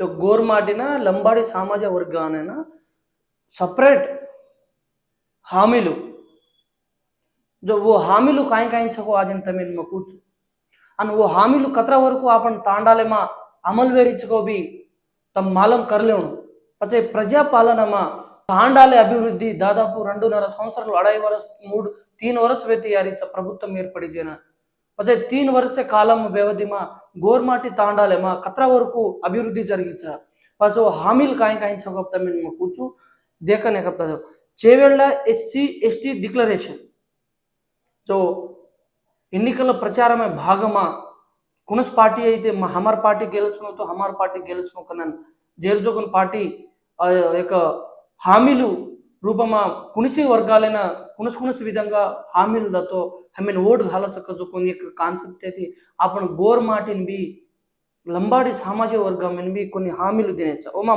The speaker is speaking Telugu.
ಸೊ ಗೋರ್ಮಾಟಿನ ಲಂಬಾಡಿ ಸಮಾಜ ವರ್ಗಾವಣೆನ ಸಪ್ರೇಟ್ ಹಾಮಿಲು जो वो हामीలు కాయించకు ఆదింత మీద మకూచు అని ఓ హామీలు కతర వరకు ఆపణ తాండాలేమా అమలు వేరించుకోబి తమ మాలం కరలేవును. పచ్చే ప్రజాపాలనమా తాండాలే అభివృద్ధి దాదాపు రెండున్నర సంవత్సరాలు అడాయి వరస్ మూడు తీన్ వరస్ వెతి యారించ ప్రభుత్వం ఏర్పడి చేయన ఏర్పడిచేన పచ్చే తీన్ వరస కాలం వ్యవధిమా గోర్మాటి తాండాలేమా కత్రా వరకు అభివృద్ధి జరిగించ పచ్చ హామీలు కాయ కాయించక తమిళ కూర్చు దేకనే కప్తారు Chevella SC ST declaration. So ఎన్నికల ప్రచారమే భాగమా. కునస్ పార్టీ అయితే మా హమార్ పార్టీ గెలుచును తో హమార్ పార్టీ గెలుచును కనన్ జేర్జోగన్ పార్టీ ఆ యొక్క హామీలు రూపమా కునిసి వర్గాలైన కుణసు కుణసు విధంగా హామీలతో ఆమెను ఓటు హాలచక్కచుకొని కాన్సెప్ట్ అయితే అప్పుడు గోర్ మాటిన్ బి లంబాడి సామాజిక వర్గం ఎనిబి కొన్ని హామీలు తినేచ్చా. ఓ